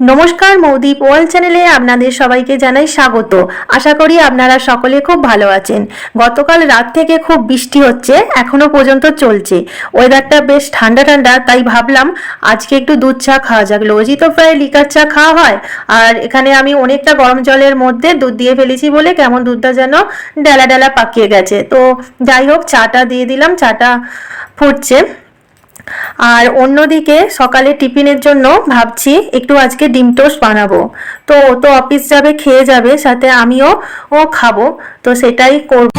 নমস্কার মৌদীপ ওয়ার্ল্ড চ্যানেলে আপনাদের সবাইকে জানাই স্বাগত। আশা করি আপনারা সকলে খুব ভালো আছেন। গতকাল রাত থেকে খুব বৃষ্টি হচ্ছে, এখনও পর্যন্ত চলছে। ওয়েদারটা বেশ ঠান্ডা ঠান্ডা, তাই ভাবলাম আজকে একটু দুধ চা খাওয়া যাক। রোজই তো প্রায় লিকার চা খাওয়া হয়, আর এখানে আমি অনেকটা গরম জলের মধ্যে দুধ দিয়ে ফেলেছি বলে কেমন দুধটা যেন ডেলা ডেলা পাকিয়ে গেছে। তো যাই হোক, চাটা দিয়ে দিলাম, চাটা ফুটছে। আর অন্যদিকে সকালে টিফিনের জন্য ভাবছি একটু আজকে ডিম টোস্ট বানাবো। তো ও তো অফিস যাবে, খেয়ে যাবে, সাথে আমিও ও খাব। তো সেটাই করব।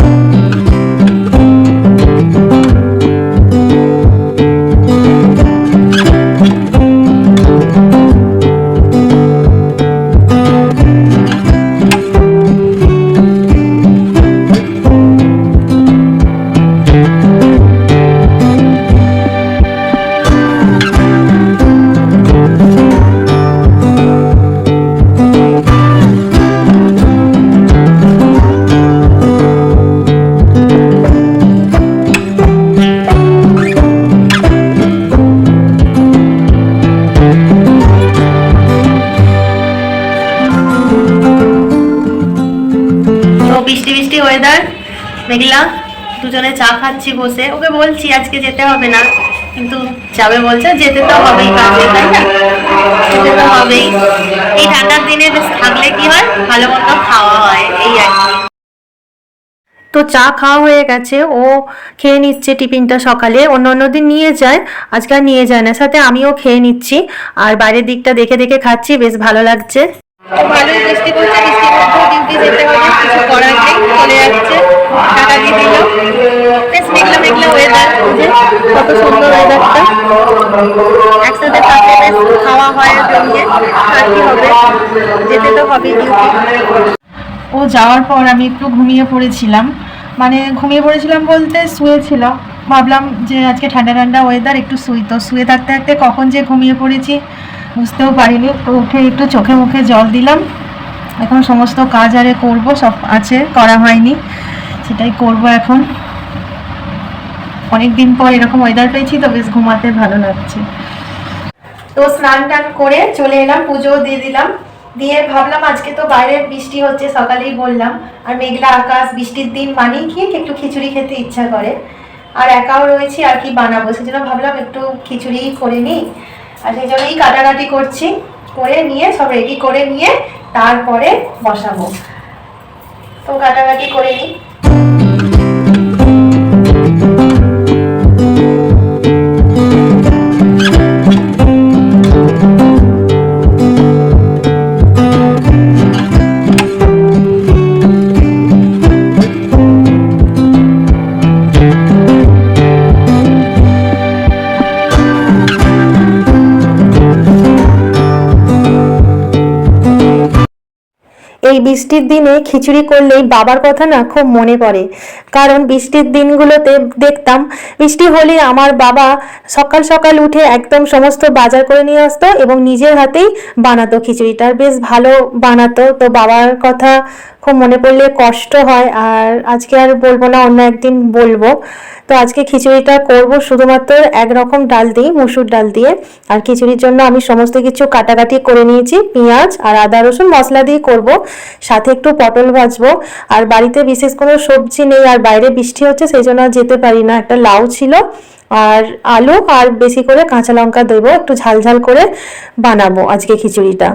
বৃষ্টি বৃষ্টি ওয়েদার মেঘলা, দুজনে চা খাচ্ছি বসে। ওকে বলছি, আজকে যেতে হবে না। কিন্তু যাবে বলছে, যেতে তো হবেই কাজে তাই না? যেতে তো হবেই। এই ঠান্ডার দিনে বেশ থাকলে কি হয়? ভালো মন্দ খাওয়া হয়, এই আর কি। তো চা খাওয়া হয়ে গেছে। ও খেয়ে নিচ্ছে টিফিনটা সকালে। অন্য অন্য দিন নিয়ে যায়, আজকে আর নিয়ে যায় না। সাথে আমিও খেয়ে নিচ্ছি। আর বাইরের দিকটা দেখে দেখে খাচ্ছি, বেশ ভালো লাগছে। ভালোই বৃষ্টি পড়ছে বৃষ্টির মধ্যে ডিউটি যেতে হবে, কিছু করার নেই, চলে যাচ্ছে টাকা দিয়ে দিল। বেশ মেঘলা মেঘলা ওয়েদার কত সুন্দর ওয়েদারটা একসাথে থাকলে বেশ খাওয়া হয় জমিয়ে আর কি হবে, যেতে তো হবেই ডিউটি ও যাওয়ার পর আমি একটু ঘুমিয়ে পড়েছিলাম। মানে ঘুমিয়ে পড়েছিলাম বলতে শুয়েছিলাম ভাবলাম যে আজকে ঠান্ডা ঠান্ডা ওয়েদার একটু শুই। তো শুয়ে থাকতে থাকতে কখন যে ঘুমিয়ে পড়েছি বুঝতেও পারিনি। তো উঠে একটু চোখে মুখে জল দিলাম। এখন সমস্ত কাজ আরে করব, সব আছে, করা হয়নি। সেটাই করব এখন। অনেক দিন পর এরকম ওয়েদার পেয়েছি তো, বেশ ঘুমাতে ভালো লাগছে। তো স্নান টান করে চলে এলাম পুজো দিয়ে দিলাম। দিয়ে ভাবলাম আজকে তো বাইরে বৃষ্টি হচ্ছে, সকালেই বললাম। আর মেঘলা আকাশ, বৃষ্টির দিন মানেই কি, একটু খিচুড়ি খেতে ইচ্ছা করে। আর একাও রয়েছি, আর কি বানাবো? সেজন্য ভাবলাম একটু খিচুড়ি করে নিই। আর সেই জন্যই কাটাকাটি করছি। করে নিয়ে, সব রেডি করে নিয়ে তারপরে বসাবো। তো কাটাকাটি করে নিই। এই বৃষ্টির দিনে খিচুড়ি করলেই বাবার কথা না খুব মনে পড়ে। কারণ বৃষ্টির দিনগুলোতে দেখতাম, বৃষ্টি হলে আমার বাবা সকাল সকাল উঠে একদম সমস্ত বাজার করে নিয়ে আসতো এবং নিজের হাতেই বানাতো খিচুড়িটা। বেশ ভালো বানাতো। তো বাবার কথা খুব মনে পড়লে কষ্ট হয় আর আজকে আর বলব না, অন্য একদিন বলব। তো আজকে খিচুড়িটা করব শুধুমাত্র একরকম ডাল দিয়ে মুসুর ডাল দিয়ে। আর খিচুড়ির জন্য আমি সমস্ত কিছু কাটাকাটি করে নিয়েছি, পেঁয়াজ আর আদা, রসুন মশলা দিয়ে করব। সাথে একটু পটল ভাজবো। আর বাড়িতে বিশেষ কোনো সবজি নেই আর বাইরে বৃষ্টি হচ্ছে, সেই জন্য যেতে পারি না। একটা লাউ ছিল আর আলু আর বেশি করে কাঁচা লঙ্কা দেবো, একটু ঝাল ঝাল করে বানাবো আজকে খিচুড়িটা।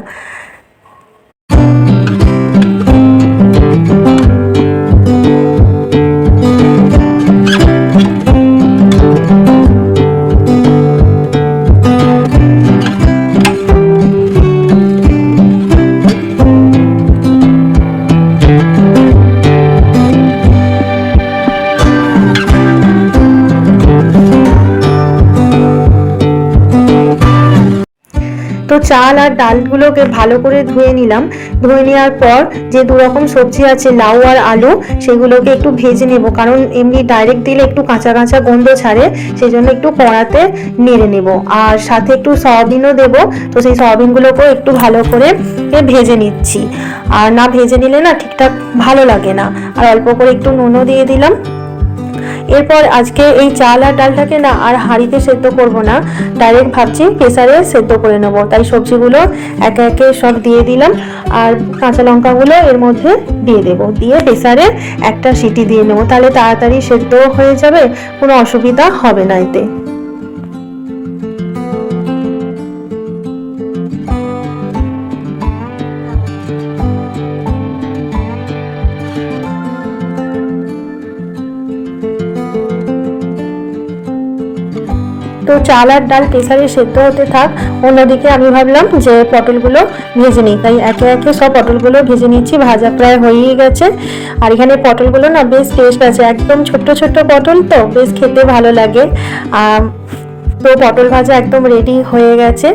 তো চাল আর ডালগুলোকে ভালো করে ধুয়ে নিলাম। ধুয়ে নেওয়ার পর যে দু রকম সবজি আছে, লাউ আর আলু, সেগুলোকে একটু ভেজে নেব। কারণ এমনি ডাইরেক্ট দিলে একটু কাঁচা কাঁচা গন্ধ ছাড়ে সেই জন্য একটু কড়াতে নেড়ে নেব। আর সাথে একটু সয়াবিনও দেবো, তো সেই সয়াবিনগুলোকেও একটু ভালো করে ভেজে নিচ্ছি। আর না ভেজে নিলে না ঠিকঠাক ভালো লাগে না। আর অল্প করে একটু নুনও দিয়ে দিলাম। এরপর আজকে এই চাল আর ডালটাকে না আর হাঁড়িতে সেদ্ধ করব না। ডাইরেক্ট ভাবছি প্রেসারে সেদ্ধ করে নেব। তাই সবজিগুলো একে একে সব দিয়ে দিলাম আর কাঁচা লঙ্কাগুলো এর মধ্যে দিয়ে দেব। দিয়ে প্রেসারে একটা সিটি দিয়ে নেব। তাহলে তাড়াতাড়ি সেদ্ধ হয়ে যাবে, কোনো অসুবিধা হবে না এতে। চাল আর ডাল প্রেসারে সেদ্ধ হতে থাক। অন্যদিকে আমি ভাবলাম যে পটলগুলো ভেজে নিই। তাই একে একে সব পটলগুলো ভেজে নিচ্ছি ভাজা প্রায় হয়েই গেছে। আর এখানে পটলগুলো না বেশ টেস্ট আছে। একদম ছোট্ট ছোট্ট পটল তো, বেশ খেতে ভালো লাগে। তো পটল ভাজা একদম রেডি হয়ে গেছে।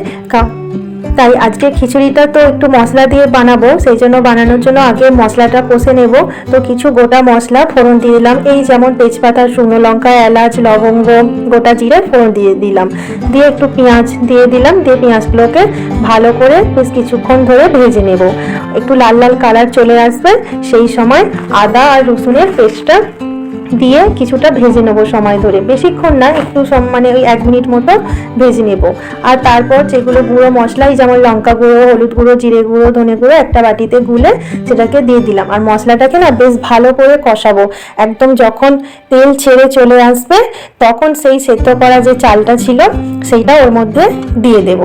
তাই আজকে খিচুড়িটা তো একটু মশলা দিয়ে বানাবো, সেই জন্য বানানোর জন্য আগে মশলাটা কষে নেব। তো কিছু গোটা মশলা ফোড়ন দিয়ে দিলাম। এই যেমন তেজপাতা, শুকনো লঙ্কা, এলাচ, লবঙ্গ, গোটা জিরে ফোড়ন দিয়ে দিলাম। দিয়ে একটু পেঁয়াজ দিয়ে দিলাম। দিয়ে পেঁয়াজগুলোকে ভালো করে বেশ কিছুক্ষণ ধরে ভেজে নেব। একটু লাল লাল কালার চলে আসবে। সেই সময় আদা আর রসুনের পেস্টটা দিয়ে কিছুটা ভেজে নেব সময় ধরে। বেশিক্ষণ না, একটু মানে ওই এক মিনিট মতো ভেজে নেব। আর তারপর যেগুলো গুঁড়ো মশলাই যেমন লঙ্কা গুঁড়ো, হলুদ গুঁড়ো, জিরে গুঁড়ো, ধনে গুঁড়ো একটা বাটিতে গুলে সেটাকে দিয়ে দিলাম। আর মশলাটাকে না বেশ ভালো করে কষাবো। একদম যখন তেল ছেড়ে চলে আসবে, তখন সেই সেদ্ধ করা যে চালটা ছিল, সেইটা ওর মধ্যে দিয়ে দেব।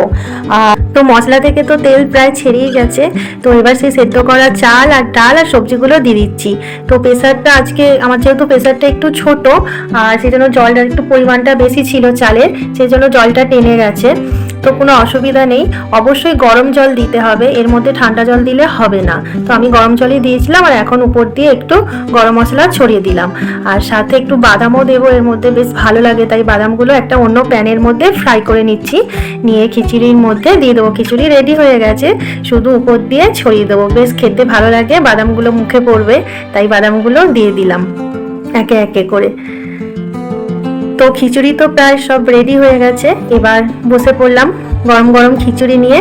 আর তো মশলা থেকে তো তেল প্রায় ছেড়েই গেছে। তো এবার সেই সেদ্ধ করা চাল আর ডাল আর সবজিগুলো দিয়ে দিচ্ছি। তো প্রেশারটা আজকে, আমার যেহেতু প্রেসারটা একটু ছোট, আর সেই জন্য জলটার একটু পরিমাণটা বেশি ছিল চালের, সেই জন্য জলটা টেনে গেছে। তো কোনো অসুবিধা নেই। অবশ্যই গরম জল দিতে হবে, এর মধ্যে ঠান্ডা জল দিলে হবে না। তো আমি গরম জলই দিয়েছিলাম, আর এখন উপর দিয়ে একটু গরম মশলা ছড়িয়ে দিলাম। আর সাথে একটু বাদামও দেবো, এর মধ্যে বেশ ভালো লাগে, তাই বাদামগুলো একটা অন্য প্যানের মধ্যে ফ্রাই করে নিচ্ছি। নিয়ে খিচুড়ির মধ্যে দিয়ে দেবো, খিচুড়ি রেডি হয়ে গেছে। শুধু উপর দিয়ে ছড়িয়ে দেবো। বেশ খেতে ভালো লাগে, বাদামগুলো মুখে পড়বে, তাই বাদামগুলো দিয়ে দিলাম। একে একে করে। তো খিচুড়ি তো প্রায় সব রেডি হয়ে গেছে। এবার বসে পড়লাম গরম গরম খিচুড়ি নিয়ে।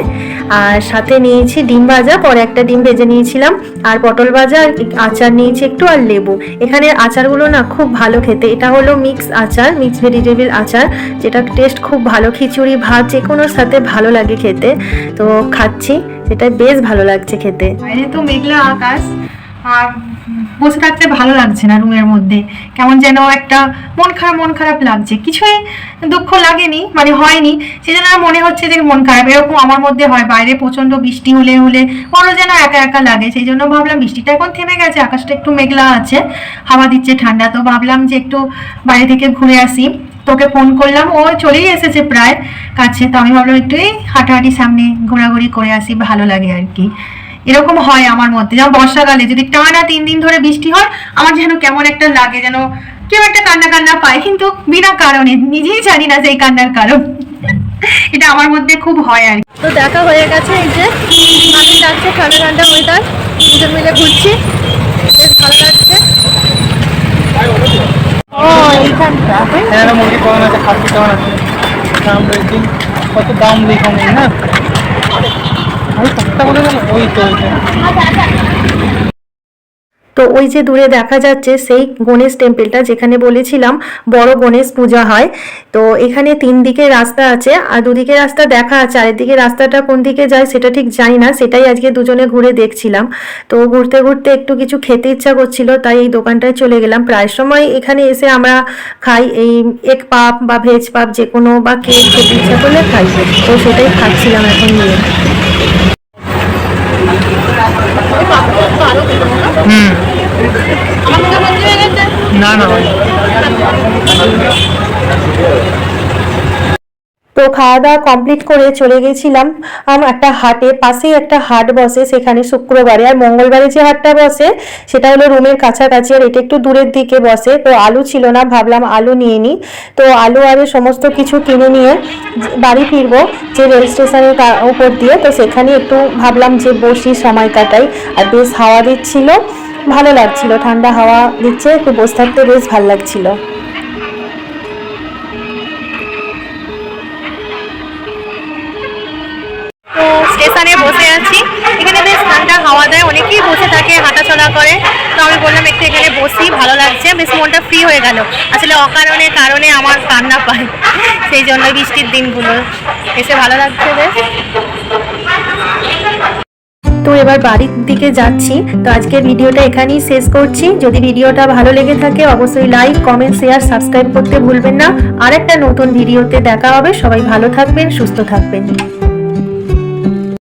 আর সাথে নিয়েছি ডিম ভাজা, পরে একটা ডিম ভেজে নিয়েছিলাম। আর পটল ভাজা আর আচার নিয়েছি একটু, আর লেবু। এখানে আচারগুলো না খুব ভালো খেতে। এটা হলো মিক্স আচার মিক্স ভেজিটেবিল আচার, যেটা টেস্ট খুব ভালো। খিচুড়ি, ভাত যে কোনোর সাথে ভালো লাগে খেতে। তো খাচ্ছি। সেটা বেশ ভালো লাগছে খেতে। তো মেঘলা আকাশ। আর বসে থাকতে ভালো লাগছে না রুমের মধ্যে। কেমন যেন একটা মন খারাপ মন খারাপ লাগছে। কিছুই দুঃখ লাগেনি মানে হয়নি। সেজন্য মনে হচ্ছে যে মন খারাপ। এরকম আমার মধ্যে হয়। বাইরে প্রচণ্ড বৃষ্টি হলে হলে বড় যেন একা একা লাগে। সেই জন্য ভাবলাম বৃষ্টিটা এখন থেমে গেছে, আকাশটা একটু মেঘলা আছে। হাওয়া দিচ্ছে ঠান্ডা। তো ভাবলাম যে একটু বাইরে থেকে ঘুরে আসি। তোকে ফোন করলাম। ও চলেই এসেছে প্রায় কাছে। তো আমি ভাবলাম একটু হাঁটাহাঁটি সামনে ঘোরাঘুরি করে আসি। ভালো লাগে আর কি। এরকম হয় আমার মধ্যে। যেমন বর্ষাকালে যদি টানা তিন দিন ধরে বৃষ্টি হয় আমার যেন কেমন একটা লাগে যেন কেউ একটা কান্না কান্না পায়। কিন্তু বিনা কারণে নিজেই জানি না যে এই কান্নার কারণ। এটা আমার মধ্যে খুব হয় আর তো দেখা হয়ে গেছে এই যে ভালোই লাগছে ঠান্ডা ঠান্ডা ওয়েদার দুজন মিলে ঘুরছি। বেশ ভালো লাগছে। ও এইখানটা। এখানে মুরগি কেমন আছে খাসি কেমন আছে। দাম রয়েছে কত দাম লেখা নেই না? ওই কতটা করে গেল ওই তো ওইটা তো ওই যে দূরে দেখা যাচ্ছে, সেই গণেশ টেম্পেলটা যেখানে বলেছিলাম বড় গণেশ পূজা হয়। তো এখানে তিন দিকে রাস্তা আছে আর দুদিকে রাস্তা দেখা আছে। চারিদিকে রাস্তাটা কোন দিকে যায় সেটা ঠিক জানি না, সেটাই আজকে দুজনে ঘুরে দেখছিলাম। তো ঘুরতে ঘুরতে একটু কিছু খেতে ইচ্ছা করছিল, তাই এই দোকানটায় চলে গেলাম। প্রায় সময় এখানে এসে আমরা খাই এই এক পাপ বা ভেজ পাপ যে কোনো বা কেক খেতে ইচ্ছা করলে খাই। তো সেটাই খাচ্ছিলাম এখন নিয়ে হুম। না না ওই তো খাওয়া দাওয়া কমপ্লিট করে চলে গেছিলাম একটা হাটে। পাশেই একটা হাট বসে, সেখানে শুক্রবারে। আর মঙ্গলবারে যে হাটটা বসে, সেটা হলো রুমের কাছাকাছি, আর এটা একটু দূরের দিকে বসে। তো আলু ছিল না, ভাবলাম আলু নিয়ে নিই তো আলু আর সমস্ত কিছু কিনে নিয়ে বাড়ি ফিরবো, যে রেল স্টেশনের উপর দিয়ে। তো সেখানে একটু ভাবলাম যে বসি, সময় কাটাই। আর বেশ হাওয়া দিচ্ছিল, ভালো লাগছিল। ঠান্ডা হাওয়া দিচ্ছে, একটু বসে থাকতে বেশ ভালো লাগছিল। আছি। এখানে বেশ ঠান্ডা হাওয়া দেয়, অনেকেই বসে থাকে হাঁটাচলা করে। তো আমি বললাম, একটু এখানে বসি, ভালো লাগছে। বেশ মনটা ফ্রি হয়ে গেল। আসলে অকারণে কারণে আমার কান্না পায়। সেই জন্য বৃষ্টির দিনগুলো। এসে ভালো লাগছে বেশ। তো এবার বাড়ির দিকে যাচ্ছি। তো আজকে ভিডিওটা এখানেই শেষ করছি। যদি ভিডিওটা ভালো লেগে থাকে, অবশ্যই লাইক কমেন্ট শেয়ার সাবস্ক্রাইব করতে ভুলবেন না। আর একটা নতুন ভিডিওতে দেখা হবে। সবাই ভালো থাকবেন, সুস্থ থাকবেন।